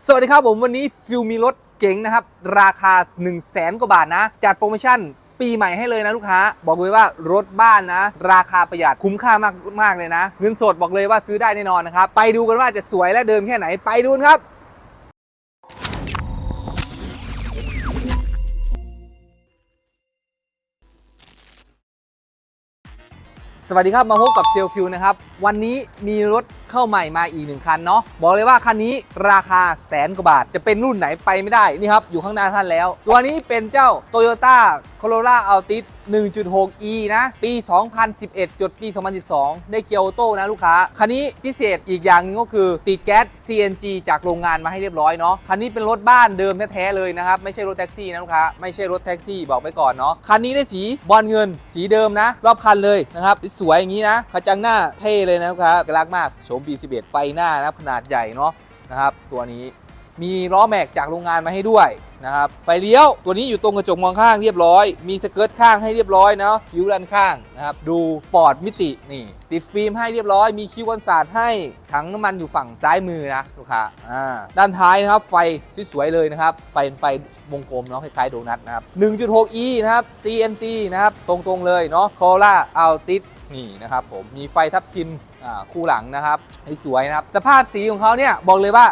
สวัสดีครับผมวันนี้ฟิลมีรถเก๋งนะครับ ราคา 1 0 0 0 0แสนกว่าบาทนะ จัดโปรโมชั่นปีใหม่ให้เลยนะลูกค้า บอกเลยว่ารถบ้านนะ ราคาประหยัดคุ้มค่ามากมากเลยนะ เงินสดบอกเลยว่าซื้อได้แน่นอนนะครับ ไปดูกันว่าจะสวยและเดิมแค่ไหนไปดูนครับ สวัสดีครับมาพบกับเซลฟิวนะครับ วันนี้มีรถเข้าใหม่มาอีกหนึ่งคันเนาะบอกเลยว่าคันนี้ราคาแสนกว่าบาท จะเป็นรุ่นไหนไปไม่ได้นี่ครับอยู่ข้างหน้าท่านแล้ว ตัวนี้เป็นเจ้า Toyota Corolla Altis 1.6e นะ ปี 2011 จดปี 2012 ได้เกียร์ออโต้นะลูกค้า คันนี้พิเศษอีกอย่างหนึงก็คือติดแก๊ส CNG จากโรงงานมาให้เรียบร้อยเนาะ คันนี้เป็นรถบ้านเดิมแท้ๆเลยนะครับ ไม่ใช่รถแท็กซี่นะลูกค้า ไม่ใช่รถแท็กซี่บอกไปก่อนเนาะ คันนี้ได้สีบอลเงิน สีเดิมนะ รอบคันเลยนะครับ สวยอย่างนี้นะกระจังหน้าเท่เลยนะลูกค้าเอกลักมาก โฉมปี11ไฟหน้านะขนาดใหญ่เนาะนะครับ ตัวนี้ มีล้อแม็กจากโรงงานมาให้ด้วยนะครับไฟเลี้ยวตัวนี้อยู่ตรงกระจกมองข้างเรียบร้อย มีสเกิร์ตข้างให้เรียบร้อยเนาะคิ้วด้านข้างนะครับดูปอดมิตินี่ติดฟิล์มให้เรียบร้อย มีคิ้วกันศาสตร์ให้ถังน้ำมันอยู่ฝั่งซ้ายมือนะลูกค้าอ่าด้านท้ายนะครับไฟสวยๆเลยนะครับไฟเป็นไฟวงกลมเนาะคล้ายๆโดนัทนะครับ 1.6e นะครับ CNG นะครับตรงๆเลยเนาะ Corolla Altis นี่นะครับผมมีไฟทับทิมคู่หลังนะครับให้สวยนะครับ สภาพสีของเขาเนี่ยบอกเลยว่า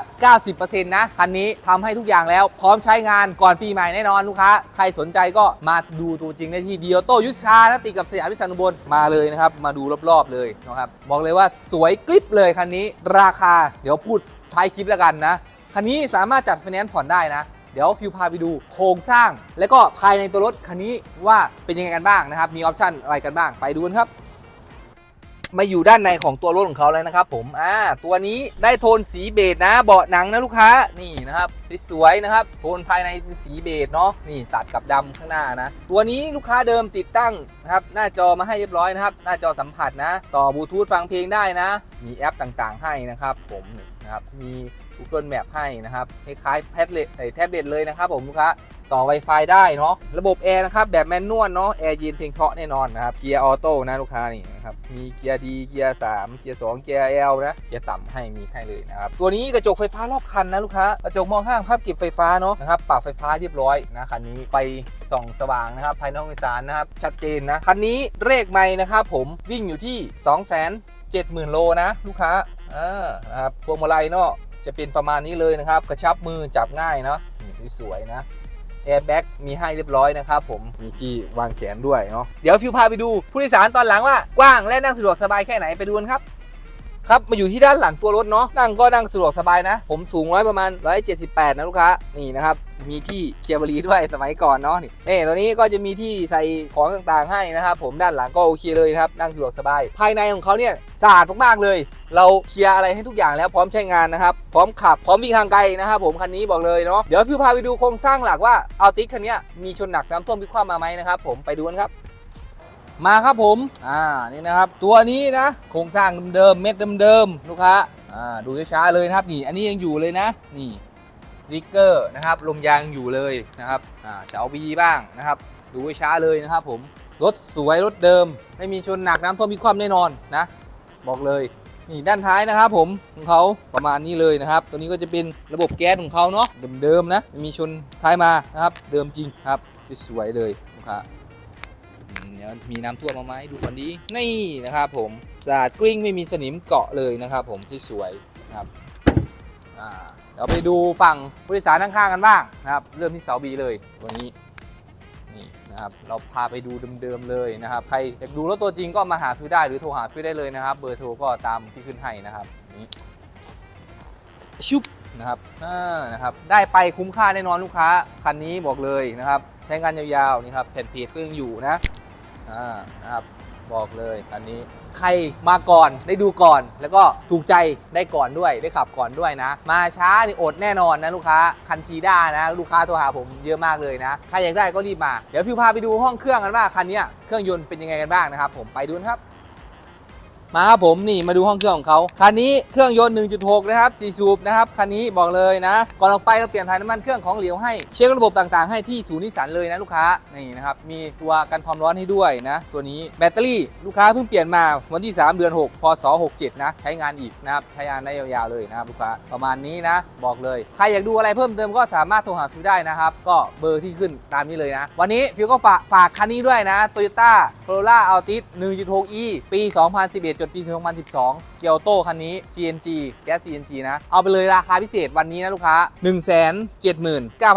90%นะคันนี้ทำให้ทุกอย่างแล้วพร้อมใช้งานก่อนปีใหม่แน่นอนลูกค้า ใครสนใจก็มาดูตัวจริงได้ที่เดีโอโตยุชานะติดกับสยามพิษณุบลมาเลยนะครับมาดูรอบๆเลยนะครับบอกเลยว่าสวยกริบเลยคันนี้ราคา เดี๋ยวพูดท้ายคลิปแล้วกันนะคันนี้สามารถจัดไฟแนนซ์ผ่อนได้นะเดี๋ยวฟิวพาไปดูโครงสร้าง และก็ภายในตัวรถคันนี้ว่าเป็นยังไงกันบ้างนะครับ มีออปชันอะไรกันบ้าง ไปดูกันครับ มาอยู่ด้านในของตัวรถของเขาแล้วนะครับ ผมอ่าตัวนี้ได้โทนสีเบจนะ เบาะหนังนะลูกค้านี่นะครับสวยๆนะครับ โทนภายในเป็นสีเบจเนาะนี่ตัดกับดำข้างหน้านะ ตัวนี้ลูกค้าเดิมติดตั้งนะครับหน้าจอมาให้เรียบร้อยนะครับ หน้าจอสัมผัสนะ ต่อบลูทูธฟังเพลงได้นะ มีแอปต่างๆ ให้นะครับ ผมนะครับมี Google Map ให้นะครับคล้ายๆแท็บเล็ตแท็บเล็ตเลยนะครับผมลูกค้า ต่อ Wi-Fi ได้เนาะระบบแอร์นะครับแบบแมนนวลเนาะแอร์เย็นเพียงเพาะแน่นอนนะครับเกียร์ออโต้นะลูกค้านี่นะครับมีเกียร์ดีเกียร์3เกียร์2เกียร์ L นะเกียร์ต่ำให้มีให้เลยนะครับตัวนี้กระจกไฟฟ้ารอบคันนะลูกค้ากระจกมองข้างภาพเก็บไฟฟ้าเนาะนะครับปรับไฟฟ้าเรียบร้อยนะคันนี้ไฟส่องสว่างนะครับภายในห้องโดยสารนะครับชัดเจนนะคันนี้เลขไม่นะครับผมวิ่งอยู่ที่2 7 0 0 0 0 โลนะลูกค้าอ่านะครับพวงมาลัยเนาะจะเป็นประมาณนี้เลยนะครับ กระชับมือจับง่ายเนาะนี่สวยนะ แอร์แบ็กมีให้เรียบร้อยนะครับผมมีจีวางแขนด้วยเนาะเดี๋ยวฟิวพาไปดูผู้โดยสารตอนหลังว่ากว้างและนั่งสะดวกสบายแค่ไหนไปดูกันครับครับมาอยู่ที่ด้านหลังตัวรถเนาะนั่งก็นั่งสะดวกสบายนะ ผมสูงร้อยประมาณ 178 นะลูกค้า นี่นะครับ มีที่เคียบรีด้วยสมัยก่อนเนาะนี่นี่ตัวนี้ก็จะมีที่ใส่ของต่างๆให้นะครับ ผมด้านหลังก็โอเคเลยครับนั่งสะดวกสบาย ภายในของเขาเนี่ยสะอาดมากๆเลย เราเคลียร์อะไรให้ทุกอย่างแล้วพร้อมใช้งานนะครับ พร้อมขับ พร้อมวิ่งทางไกลนะครับผมคันนี้บอกเลยเนาะเดี๋ยวฟิวพาไปดูโครงสร้างหลักว่าเอาติสคันนี้มีชนหนักน้ำท่วมพิคว่ำมาไหมนะครับผมไปดูกันครับ มาครับผมอ่านี่นะครับ ตัวนี้นะโครงสร้างเดิมๆเม็ดเดิมๆลูกค้าอ่าดูช้าๆเลยนะครับนี่ อันนี้ยังอยู่เลยนะ นี่สติ๊กเกอร์นะครับลมยางอยู่เลยนะครับอ่าเสาบีบ้างนะครับ ดูช้าเลยนะครับผมรถสวยรถเดิม ไม่มีชนหนักน้ำท่วมพิคว่ำแน่นอนนะ บอกเลย นี่ด้านท้ายนะครับผมของเขาประมาณนี้เลยนะครับ ตัวนี้ก็จะเป็นระบบแก๊สของเขาเนาะเดิมๆนะมีชนท้ายมานะครับ เดิมจริงครับสวยๆเลยลูกค้าอืมเดี๋ยวมีน้ำท่วมมาไหมดูก่อนดีนี่นะครับผมสะอาดกริ้งไม่มีสนิมเกาะเลยนะครับ ผมที่สวยนะครับอ่าเดี๋ยวไปดูฝั่งผู้โดยสารข้างๆกันบ้างนะครับ เริ่มที่เสาบีเลยตัวนี้ นี่นะครับเราพาไปดูเดิมๆเลยนะครับใครอยากดูรถตัวจริงก็มาหาฟิวได้หรือโทรหาฟิวได้เลยนะครับ เบอร์โทรก็ตามที่ขึ้นให้นะครับนี่ชุบนะครับอ่านะครับ ได้ไปคุ้มค่าแน่นอนลูกค้า คันนี้บอกเลยนะครับ ใช้งานยาวๆ นี่ครับ แผ่นเพจก็ยังอยู่นะ อ่า นะครับ บอกเลยอันนี้ใครมาก่อนได้ดูก่อน แล้วก็ถูกใจได้ก่อนด้วยได้ขับก่อนด้วยนะ มาช้านี่อดแน่นอนนะลูกค้าคันทีด้านะลูกค้าโทรหาผมเยอะมากเลยนะใครอยากได้ก็รีบมาเดี๋ยวฟิวพาไปดูห้องเครื่องกันว่าคันนี้เครื่องยนต์เป็นยังไงกันบ้างนะครับ ผมไปดูนครับ มาครับผมนี่มาดูห้องเครื่องของเขาคันนี้เครื่องยนต์ 1.6 นะครับ4สูบนะครับคันนี้บอกเลยนะ ก่อนออกไปเราเปลี่ยนถ่ายน้ำมันเครื่องของเหลวให้ เช็คระบบต่างๆ ให้ที่ศูนย์นิสสันเลยนะลูกค้านี่นะครับมีตัวกันความร้อนให้ด้วยนะ ตัวนี้แบตเตอรี่ลูกค้าเพิ่งเปลี่ยนมาวันที่ 3 เดือน 6 พศ 67 นะใช้งานอีกนะครับใช้งานได้ยาวๆเลยนะครับลูกค้าประมาณนี้นะ บอกเลยใครอยากดูอะไรเพิ่มเติมก็สามารถโทรหาฟิวได้นะครับก็เบอร์ที่ขึ้นตามนี้เลยนะ วันนี้ฟิวก็ฝากคันนี้ด้วยนะ Toyota Corolla Altis 1.6e ปี 2011จดปี 2012 เกียวโตคันนี้ CNG แก๊ส CNG นะ เอาไปเลยราคาพิเศษวันนี้นะลูกค้า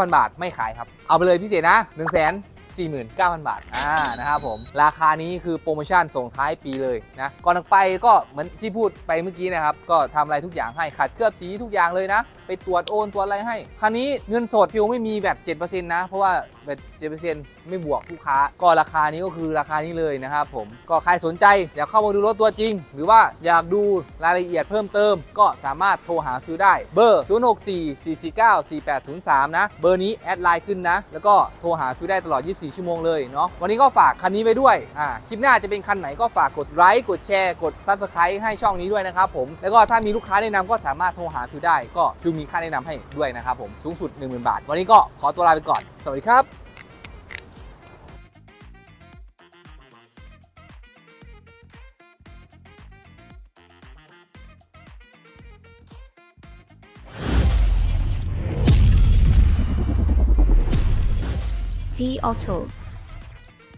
179,000 บาทไม่ขายครับเอาไปเลยพิเศษนะ1 4 9 0 0 0 บาทอ่านะครับผม ราคานี้คือโปรโมชั่นส่งท้ายปีเลยนะ ก่อนออกไปก็เหมือนที่พูดไปเมื่อกี้นะครับ ก็ทำอะไรทุกอย่างให้ขัดเคลือบสีทุกอย่างเลยนะ ไปตรวจโอนตรวจอะไรให้ คันนี้เงินสดฟิวไม่มีแบบ 7%นะ เพราะว่าแบบ7%ไม่บวกลูกค้า ก็ราคานี้ก็คือราคานี้เลยนะครับผม ก็ใครสนใจอยากเข้ามาดูรถตัวจริง หรือว่าอยากดูรายละเอียดเพิ่มเติม ก็สามารถโทรหาฟิวได้ เบอร์ 0644494803 นะ เบอร์นี้แอดไลน์ขึ้นนะแล้วก็โทรหาฟิวได้ตลอด 24 ชั่วโมงเลยเนาะวันนี้ก็ฝากคันนี้ไว้ด้วยอ่าคลิปหน้าจะเป็นคันไหนก็ฝากกดไลค์กดแชร์กด Subscribe ให้ช่องนี้ด้วยนะครับผมแล้วก็ถ้ามีลูกค้าแนะนำก็สามารถโทรหาฟิวได้ก็ฟิวมีค่าแนะนำให้ด้วยนะครับผมสูงสุด 10,000 บาท วันนี้ก็ขอตัวลาไปก่อน สวัสดีครับ D. Otto.